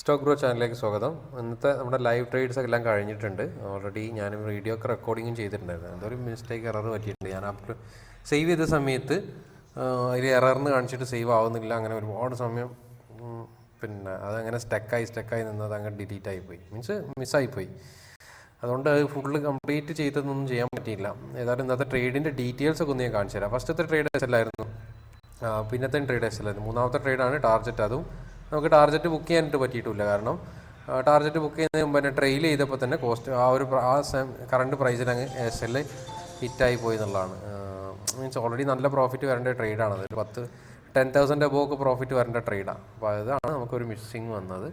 Stock grow ചാനലിലേക്ക് സ്വാഗതം. ഇന്നത്തെ നമ്മുടെ ലൈവ് ട്രേഡ്സ് എല്ലാം കഴിഞ്ഞിട്ടുണ്ട്. ഓൾറെഡി ഞാൻ വീഡിയോ ഒക്കെ റെക്കോർഡിങ്ങും ചെയ്തിട്ടുണ്ടായിരുന്നു. എന്തൊരു മിസ്റ്റേക്ക് എറർ പറ്റിയിട്ടുണ്ട്. ഞാൻ അപ്പോൾ സേവ് ചെയ്ത സമയത്ത് അതിൽ എററിന് കാണിച്ചിട്ട് സേവ് ആവുന്നില്ല. അങ്ങനെ ഒരുപാട് സമയം പിന്നെ അതങ്ങനെ സ്റ്റക്കായി സ്റ്റക്കായി നിന്നത് അങ്ങനെ ഡിലീറ്റ് ആയിപ്പോയി മീൻസ് മിസ്സായിപ്പോയി അതുകൊണ്ട് അത് ഫുള്ള് കംപ്ലീറ്റ് ചെയ്തതൊന്നും ചെയ്യാൻ പറ്റിയില്ല. ഏതായാലും ഇന്നത്തെ ട്രേഡിന്റെ ഡീറ്റെയിൽസ് ഒക്കെ ഒന്ന് ഞാൻ കാണിച്ചു തരാം. ഫസ്റ്റത്തെ ട്രേഡ് എസ് എല്ലായിരുന്നു പിന്നത്തെ ട്രേഡ് എസ് എല്ലായിരുന്നു മൂന്നാമത്തെ ട്രേഡാണ് ടാർജറ്റ് അതും നമുക്ക് ടാർജറ്റ് ബുക്ക് ചെയ്യാനായിട്ട് പറ്റിയിട്ടില്ല കാരണം ടാർജറ്റ് ബുക്ക് ചെയ്യുന്നതിന് മുമ്പ് തന്നെ ട്രെയിൽ ചെയ്തപ്പോൾ തന്നെ കോസ്റ്റ് ആ ഒരു ആ കറണ്ട് പ്രൈസിൽ അങ്ങ് എസ് എൽ ഹിറ്റായി പോയി എന്നുള്ളതാണ്. മീൻസ് ഓൾറെഡി നല്ല പ്രോഫിറ്റ് വരേണ്ട ട്രേഡാണ് ഒരു പത്ത് ടെൻ തൗസൻഡ് അബോ ഒക്കെ പ്രോഫിറ്റ് വരേണ്ട ട്രേഡാണ് അപ്പോൾ അതാണ് നമുക്കൊരു മിസ്സിങ് വന്നത്.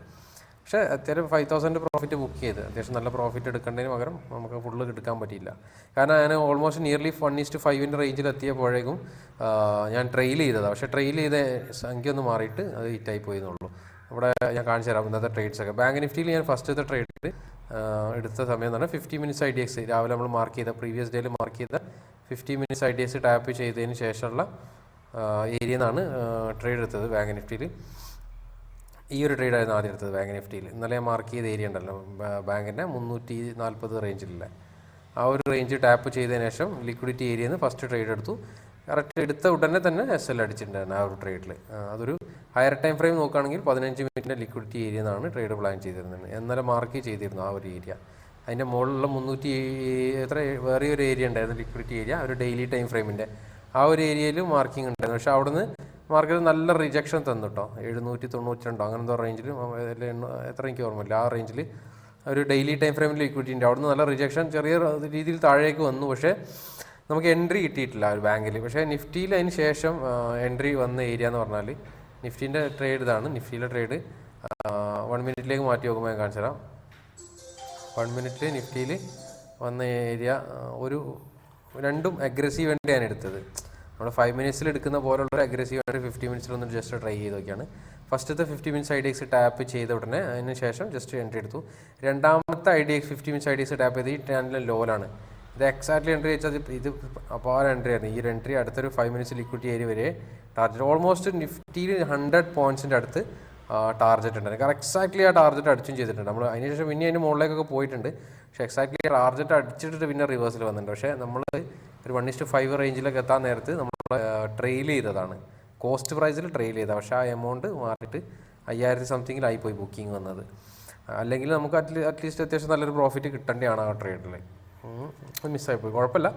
പക്ഷേ അത്യാവശ്യം ഫൈവ് തൗസൻഡ് പ്രോഫിറ്റ് ബുക്ക് ചെയ്ത്. അത്യാവശ്യം നല്ല പ്രോഫിറ്റ് എടുക്കേണ്ടതിന് പകരം നമുക്ക് ഫുള്ള് എടുക്കാൻ പറ്റിയില്ല. കാരണം ഞാൻ ഓൾമോസ്റ്റ് നിയർലി വൺ ഈസ്റ്റ് ഫൈവിന്റെ റേഞ്ചിൽ എത്തിയപ്പോഴേക്കും ഞാൻ ട്രെയിൽ ചെയ്തതാണ് പക്ഷേ ട്രെയിൽ ചെയ്ത സംഖ്യ ഒന്ന് മാറിയിട്ട് അത് ഹിറ്റായി പോയി എന്നുള്ളൂ. ഇവിടെ ഞാൻ കാണിച്ചു തരാം ഇന്നത്തെ ട്രേഡ്സൊക്കെ ബാങ്ക് നിഫ്റ്റിയിൽ ഞാൻ ഫസ്റ്റത്തെ ട്രേഡ് എടുത്ത സമയം എന്ന് പറഞ്ഞാൽ fifty minutes I D X രാവിലെ നമ്മൾ മാർക്ക് ചെയ്ത പ്രീവിയസ് ഡേയിൽ മാർക്ക് ചെയ്ത fifty minutes I D X tap ചെയ്തതിന് ശേഷമുള്ള ഏരിയ നിന്നാണ് ട്രേഡ് എടുത്തത് ബാങ്ക് നിഫ്റ്റിയിൽ ഈ ഒരു ട്രേഡായിരുന്നു ആദ്യം എടുത്തത് ബാങ്ക് നിഫ്റ്റിയിൽ ഇന്നലെ മാർക്ക് ചെയ്ത ഏരിയ ഉണ്ടല്ലോ ബാങ്കിന്റെ മുന്നൂറ്റി നാൽപ്പത് റേഞ്ചിലുള്ള ആ ഒരു റേഞ്ച് ടാപ്പ് ചെയ്തതിന് ശേഷം ലിക്വിഡിറ്റി ഏരിയയിൽ നിന്ന് ഫസ്റ്റ് ട്രേഡ് എടുത്തു. കറക്റ്റ് എടുത്ത ഉടനെ തന്നെ എസ് എൽ അടിച്ചിട്ടുണ്ടായിരുന്നു ആ ഒരു ട്രേഡിൽ അതൊരു ഹയർ ടൈം ഫ്രെയിം നോക്കുകയാണെങ്കിൽ പതിനഞ്ച് മിനിറ്റിന്റെ ലിക്വിഡിറ്റി ഏരിയ എന്നാണ് ട്രേഡ് പ്ലാൻ ചെയ്തിരുന്നത്. ഇന്നലെ മാർക്ക് ചെയ്തിരുന്നു ആ ഒരു ഏരിയ അതിന്റെ മുകളിലുള്ള മുന്നൂറ്റി എത്ര വേറെ ഒരു ഏരിയ ഉണ്ടായിരുന്നു ലിക്വിഡിറ്റി ഏരിയ ഒരു ഡെയിലി ടൈം ഫ്രെയിമിന്റെ ആ ഒരു ഏരിയയിൽ മാർക്കിംഗ് ഉണ്ടായിരുന്നു. പക്ഷേ അവിടുന്ന് മാർക്കറ്റ് നല്ല റിജക്ഷൻ തന്നു കേട്ടോ എഴുന്നൂറ്റി തൊണ്ണൂറ്റി രണ്ടോ അങ്ങനെ എന്തോ റേഞ്ചിൽ എത്ര എനിക്ക് ഓർമ്മയില്ല. ആ റേഞ്ചിൽ ഒരു ഡെയിലി ടൈം ഫ്രെയിമിൽ ഇക്വിറ്റി ഉണ്ട്. അവിടുന്ന് നല്ല റിജക്ഷൻ ചെറിയ രീതിയിൽ താഴേക്ക് വന്നു. പക്ഷേ നമുക്ക് എൻട്രി കിട്ടിയിട്ടില്ല ഒരു ബാങ്കിൽ പക്ഷേ നിഫ്റ്റിയിൽ അതിന് ശേഷം എൻട്രി വന്ന ഏരിയ എന്ന് പറഞ്ഞാൽ നിഫ്റ്റീന്റെ ട്രേഡ് ഇതാണ്. നിഫ്റ്റിയിലെ ട്രേഡ് വൺ മിനിറ്റിലേക്ക് മാറ്റി നോക്കുമ്പോൾ ഞാൻ കാണിച്ചു തരാം. വൺ മിനിറ്റിൽ നിഫ്റ്റിയിൽ വന്ന ഏരിയ ഒരു രണ്ടും അഗ്രസീവ് വേണ്ടിയാണ് എടുത്തത്. നമ്മൾ ഫൈവ് മിനിറ്റ്സിൽ എടുക്കുന്ന പോലുള്ള ഒരു അഗ്രസീവ് ആയിട്ട് ഫിഫ്റ്റി മിനിറ്റ്സിൽ ഒന്ന് ജസ്റ്റ് ട്രൈ ചെയ്ത് നോക്കിയാണ്. ഫസ്റ്റത്തെ fifty minutes I D X tap ചെയ്ത ഉടനെ അതിന് ശേഷം ജസ്റ്റ് എൻട്രി എടുത്തു. രണ്ടാമത്തെ I D X fifty minutes I D X tap ചെയ്ത് ഈ ടാൻഡിലെ ലോലാണ് ഇത് എക്സാക്ട്ലി എൻട്രി വെച്ചാൽ ഇത് അപ്പോൾ ആ എൻട്രി ആയിരുന്നു. ഈ എൻട്രി അടുത്തൊരു ഫൈവ് മിനിറ്റ്സ് ലിക്വിഡിറ്റി ഏരിയ വരെ ടാർജറ്റ് ഓൾമോസ്റ്റ് നിഫ്റ്റിയിൽ ഹൺഡ്രഡ് പോയിൻസിന്റെ അടുത്ത് ടാർജറ്റ് ഉണ്ടായിരുന്നു കാരണം എക്സാക്ട്ലി ആ ടാർജറ്റ് അടിച്ചും ചെയ്തിട്ടുണ്ട്. നമ്മൾ അതിനുശേഷം പിന്നെ അതിന് മുകളിലേക്കൊക്കെ പോയിട്ടുണ്ട്. പക്ഷേ എക്സാക്ട്ലി ടാർജറ്റ് അടിച്ചിട്ട് പിന്നെ റിവേഴ്സിൽ വന്നിട്ടുണ്ട്. പക്ഷേ നമ്മൾ ഒരു വൺ ഇസ്റ്റ് ഫൈവ് റേഞ്ചിലൊക്കെ എത്താൻ നേരത്ത് നമ്മൾ ട്രെയിൽ ചെയ്തതാണ്. കോസ്റ്റ് പ്രൈസിൽ ട്രെയിൽ ചെയ്തതാണ് പക്ഷേ ആ എമൗണ്ട് മാറിയിട്ട് അയ്യായിരത്തി സംതിങ്ങിലായി പോയി ബുക്കിംഗ് വന്നത്. അല്ലെങ്കിൽ നമുക്ക് അറ്റ്ലീ അറ്റ്ലീസ്റ്റ് അത്യാവശ്യം നല്ലൊരു പ്രോഫിറ്റ് കിട്ടേണ്ടതാണ് ആ ട്രേഡിൽ മിസ്സായി പോയി കുഴപ്പമില്ല.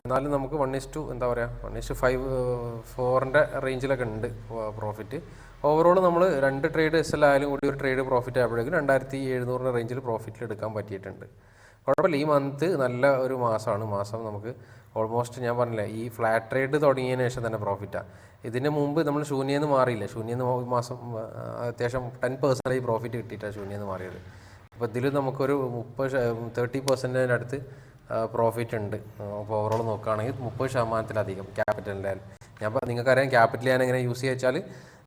എന്നാലും നമുക്ക് വൺ ഇസ് ടു എന്താ പറയുക വൺ ഇസ് ടു ഫൈവ് ഫോറിന്റെ റേഞ്ചിലൊക്കെ ഉണ്ട് പ്രോഫിറ്റ് ഓവറോൾ നമ്മൾ രണ്ട് ട്രേഡ് എസ് എൽ ആയാലും കൂടി ഒരു ട്രേഡ് പ്രോഫിറ്റ് ആയപ്പോഴേക്കും രണ്ടായിരത്തി എഴുന്നൂറിന്റെ റേഞ്ചിൽ പ്രോഫിറ്റിൽ എടുക്കാൻ പറ്റിയിട്ടുണ്ട്. കുഴപ്പമില്ല. ഈ മന്ത് നല്ല ഒരു മാസമാണ്. മാസം നമുക്ക് ഓൾമോസ്റ്റ് ഞാൻ പറഞ്ഞില്ലേ ഈ ഫ്ലാറ്റ് ട്രേഡ് തുടങ്ങിയതിന് ശേഷം തന്നെ പ്രോഫിറ്റാണ് ഇതിന് മുമ്പ് നമ്മൾ ശൂന്യെന്ന് മാറിയില്ല? ശൂന്യെന്ന് മാസം അത്യാവശ്യം ടെൻ പെർസെന്റേജ് പ്രോഫിറ്റ് കിട്ടിയിട്ടാണ് ശൂന്യെന്ന് മാറിയത്. അപ്പോൾ ഇതിൽ നമുക്കൊരു മുപ്പത് തേർട്ടി പെർസെന്റേജിന്റെ അടുത്ത് പ്രോഫിറ്റ് ഉണ്ട്. അപ്പോൾ ഓവറോൾ നോക്കുകയാണെങ്കിൽ മുപ്പത് ശതമാനത്തിലധികം ക്യാപിറ്റലിന്റെ ഞാൻ നിങ്ങൾക്കറിയാം ക്യാപിറ്റൽ ഞാൻ എങ്ങനെ യൂസ് ചെയ്യുക വെച്ചാൽ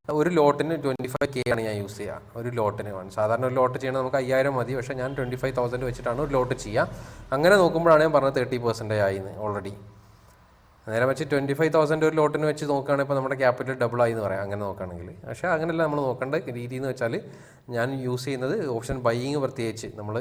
ഒരു ലോട്ടിന് ട്വന്റി ഫൈവ് കെ ആണ് ഞാൻ യൂസ് ചെയ്യുക ഒരു ലോട്ടിന് വേണം സാധാരണ ഒരു ലോട്ട് ചെയ്യണം നമുക്ക് അയ്യായിരം മതി. പക്ഷേ ഞാൻ ട്വന്റി ഫൈവ് തൗസൻഡ് വെച്ചിട്ടാണ് ഒരു ലോട്ട് ചെയ്യുക അങ്ങനെ നോക്കുമ്പോഴാണ് ഞാൻ പറഞ്ഞത് തേർട്ടി പെർസെന്റേജ് ആയിന്ന് ഓൾറെഡി നേരെ വെച്ച് ട്വന്റി ഫൈവ് തൗസൻഡ് ഒരു ലോട്ടിന് വെച്ച് നോക്കുകയാണെങ്കിൽ ഇപ്പോൾ നമ്മുടെ ക്യാപിറ്റൽ ഡബിൾ ആയി എന്ന് പറയാം. അങ്ങനെ നോക്കുകയാണെങ്കിൽ. പക്ഷേ അങ്ങനെയല്ല നമ്മൾ നോക്കേണ്ട രീതി എന്ന് വെച്ചാൽ ഞാൻ യൂസ് ചെയ്യുന്നത് ഓപ്ഷൻ ബൈയിങ് പ്രത്യേകിച്ച്. നമ്മൾ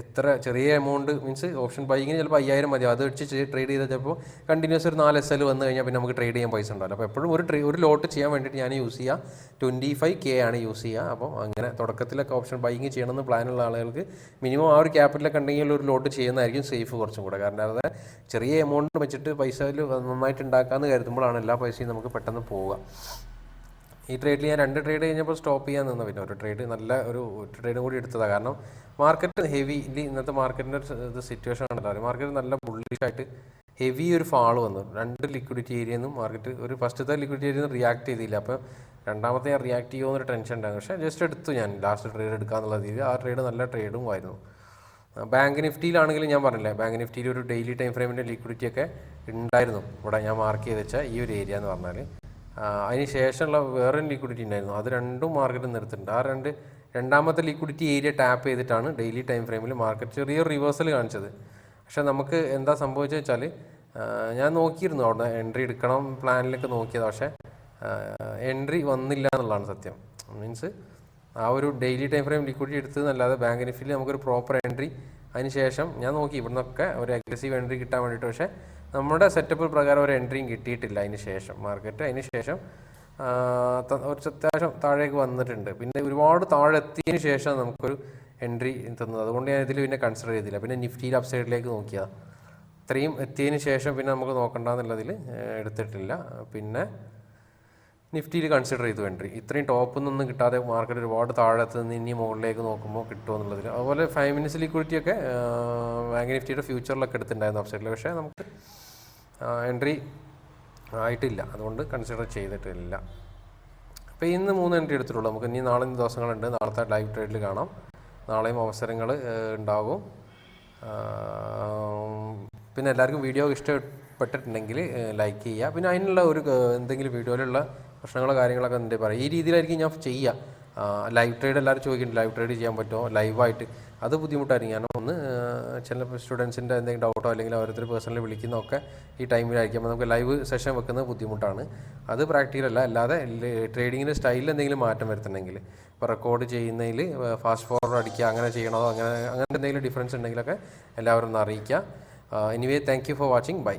എത്ര ചെറിയ എമൗണ്ട് മീൻസ് ഓപ്ഷൻ ബൈയിങ്ങിന് ചിലപ്പോൾ അയ്യായിരം മതി. അത് വെച്ച് ട്രേഡ് ചെയ്താൽ ചിലപ്പോൾ കണ്ടിന്യൂസ് ഒരു നാല് എസ് എൽ വന്നു കഴിഞ്ഞാൽ പിന്നെ നമുക്ക് ട്രേഡ് ചെയ്യാൻ പൈസ ഉണ്ടാവില്ല. അപ്പോൾ എപ്പോഴും ഒരു ട്രേ ഒരു ലോട്ട് ചെയ്യാൻ വേണ്ടിയിട്ട് ഞാൻ യൂസ് ചെയ്യുക ട്വന്റി ഫൈവ് കെ ആണ് യൂസ് ചെയ്യുക അപ്പോൾ അങ്ങനെ തുടക്കത്തിലൊക്കെ ഓപ്ഷൻ ബൈയിങ് ചെയ്യണമെന്ന് പ്ലാനുള്ള ആളുകൾക്ക് മിനിമം ആ ഒരു ക്യാപിറ്റലൊക്കെ ഉണ്ടെങ്കിൽ ഒരു ലോട്ട് ചെയ്യുന്നതായിരിക്കും സേഫ് കുറച്ചും കൂടെ. കാരണം അതായത് ചെറിയ എമൗണ്ട് വെച്ചിട്ട് പൈസ നന്നായിട്ട് ഉണ്ടാക്കാമെന്ന് കരുതുമ്പോഴാണ് എല്ലാ പൈസയും നമുക്ക് പെട്ടെന്ന് പോവുക. ഈ ട്രേഡിൽ ഞാൻ രണ്ട് ട്രേഡ് കഴിഞ്ഞപ്പോൾ സ്റ്റോപ്പ് ചെയ്യാൻ നിന്ന്. പിന്നെ ഒരു ട്രേഡ് നല്ല ഒരു ട്രേഡും കൂടി എടുത്തതാണ് കാരണം മാർക്കറ്റ് ഹെവി ഇന്നത്തെ മാർക്കറ്റിന്റെ ഇത് സിറ്റുവേഷൻ ഉണ്ടല്ലോ മാർക്കറ്റ് നല്ല ബുള്ളിഷായിട്ട് ഹെവി ഒരു ഫാൾ വന്നു. രണ്ട് ലിക്വിഡിറ്റി ഏരിയയിൽ നിന്നും മാർക്കറ്റ് ഒരു ഫസ്റ്റത്തെ ലിക്വിഡിറ്റി ഏരിയയിൽ നിന്ന് റിയാക്ട് ചെയ്തില്ല. അപ്പോൾ രണ്ടാമത്തെ ഞാൻ റിയാക്ട് ചെയ്യുമോ എന്നൊരു ടെൻഷൻ ഉണ്ടായിരുന്നു. പക്ഷേ ജസ്റ്റ് എടുത്തു ഞാൻ. ലാസ്റ്റ് ട്രേഡ് എടുക്കാന്നുള്ള രീതിയിൽ ആ ട്രേഡ് നല്ല ട്രേഡും ആയിരുന്നു. ബാങ്ക് നിഫ്റ്റിയിലാണെങ്കിലും ഞാൻ പറഞ്ഞില്ലേ ബാങ്ക് നിഫ്റ്റിയിൽ ഒരു ഡെയിലി ടൈം ഫ്രെയിമിന്റെ ലിക്വിഡിറ്റി ഒക്കെ ഉണ്ടായിരുന്നു. ഇവിടെ ഞാൻ മാർക്ക് ചെയ്ത് വെച്ച ഈ ഒരു ഏരിയ എന്ന് പറഞ്ഞാൽ അതിന് ശേഷമുള്ള വേറെ ലിക്വിഡിറ്റി ഉണ്ടായിരുന്നു. അത് രണ്ടും മാർക്കറ്റ് നിർത്തിയിട്ടുണ്ട്. ആ രണ്ട് രണ്ടാമത്തെ ലിക്വിഡിറ്റി ഏരിയ ടാപ്പ് ചെയ്തിട്ടാണ് ഡെയിലി ടൈം ഫ്രെയിമിൽ മാർക്കറ്റ് ചെറിയ റിവേഴ്സൽ കാണിച്ചത്. പക്ഷേ നമുക്ക് എന്താ സംഭവിച്ചത് വെച്ചാൽ ഞാൻ നോക്കിയിരുന്നു അവിടെ എൻട്രി എടുക്കണം പ്ലാനിലൊക്കെ നോക്കിയത്. പക്ഷേ എൻട്രി വന്നില്ല എന്നുള്ളതാണ് സത്യം. മീൻസ് ആ ഒരു ഡെയിലി ടൈം ഫ്രെയിം ലിക്വിഡിറ്റി എടുത്തതെന്നല്ലാതെ ബാങ്ക് നിഫ്റ്റിയിൽ നമുക്കൊരു പ്രോപ്പർ എൻട്രി അതിന് ശേഷം ഞാൻ നോക്കി ഇവിടുന്നൊക്കെ ഒരു അഗ്രസീവ് എൻട്രി കിട്ടാൻ വേണ്ടിയിട്ട്. പക്ഷേ നമ്മുടെ സെറ്റപ്പ് പ്രകാരം ഒരു എൻട്രിയും കിട്ടിയിട്ടില്ല അതിന് ശേഷം. മാർക്കറ്റ് അതിന് ശേഷം ഒരു അത്യാവശ്യം താഴേക്ക് വന്നിട്ടുണ്ട്. പിന്നെ ഒരുപാട് താഴെ എത്തിയതിന് ശേഷം നമുക്കൊരു എൻട്രി തന്നത്. അതുകൊണ്ട് ഞാൻ ഇതിൽ പിന്നെ കൺസിഡർ ചെയ്തില്ല. പിന്നെ നിഫ്റ്റിയിൽ അപ്സൈഡിലേക്ക് നോക്കിയതാണ് ഇത്രയും എത്തിയതിന് ശേഷം പിന്നെ നമുക്ക് നോക്കണ്ടെന്നുള്ളതിൽ എടുത്തിട്ടില്ല. പിന്നെ നിഫ്റ്റിയിൽ കൺസിഡർ ചെയ്തു എൻട്രി ഇത്രയും ടോപ്പിൽ നിന്നൊന്നും കിട്ടാതെ മാർക്കറ്റ് ഒരുപാട് താഴത്ത് നിന്ന് ഇനി മുകളിലേക്ക് നോക്കുമ്പോൾ കിട്ടുമോ എന്നുള്ളതിൽ അതുപോലെ ഫൈവ് മിനിറ്റ്സ് ലിക്വിഡിറ്റി ഒക്കെ ബാങ്ക് നിഫ്റ്റിയുടെ ഫ്യൂച്ചറിലൊക്കെ എടുത്തിട്ടുണ്ടായിരുന്നു അപ്സൈഡിൽ പക്ഷേ നമുക്ക് എൻട്രി ആയിട്ടില്ല. അതുകൊണ്ട് കൺസിഡർ ചെയ്തിട്ടില്ല. അപ്പോൾ ഇന്ന് മൂന്ന് എൻട്രി എടുത്തിട്ടുള്ളൂ. നമുക്ക് ഇനി നാളെ ദിവസങ്ങളുണ്ട്. നാളത്തെ ലൈവ് ട്രേഡിൽ കാണാം. നാളെയും അവസരങ്ങൾ ഉണ്ടാകും പിന്നെ എല്ലാവർക്കും വീഡിയോ ഇഷ്ടപ്പെട്ടിട്ടുണ്ടെങ്കിൽ ലൈക്ക് ചെയ്യുക. പിന്നെ അതിനുള്ള ഒരു എന്തെങ്കിലും വീഡിയോയിലുള്ള പ്രശ്നങ്ങളോ കാര്യങ്ങളൊക്കെ എന്തേ പറയാം? ഈ രീതിയിലായിരിക്കും ഞാൻ ചെയ്യുക ലൈവ് ട്രേഡ് എല്ലാവരും ചോദിക്കുന്നുണ്ട് ലൈവ് ട്രേഡ് ചെയ്യാൻ പറ്റുമോ? ലൈവായിട്ട് അത് ബുദ്ധിമുട്ടായിരിക്കും. കാരണം ഒന്ന് ചില സ്റ്റുഡൻസിന്റെ എന്തെങ്കിലും ഡൗട്ടോ അല്ലെങ്കിൽ ഓരോരുത്തർ പേഴ്സണലി വിളിക്കുന്നതൊക്കെ ഈ ടൈമിലായിരിക്കും നമുക്ക് ലൈവ് സെഷൻ വെക്കുന്നത് ബുദ്ധിമുട്ടാണ്. അത് പ്രാക്ടിക്കലല്ല അല്ലാതെ ട്രേഡിങ്ങിന്റെ സ്റ്റൈലിൽ എന്തെങ്കിലും മാറ്റം വരുത്തണമെങ്കിൽ. ഇപ്പോൾ റെക്കോർഡ് ചെയ്യുന്നതിൽ ഫാസ്റ്റ് ഫോർവേഡ് അടിക്കുക അങ്ങനെ ചെയ്യണോ അങ്ങനെ അങ്ങനെ എന്തെങ്കിലും ഡിഫറൻസ് ഉണ്ടെങ്കിലൊക്കെ എല്ലാവരും ഒന്ന് അറിയിക്കുക. Anyway thank you for watching bye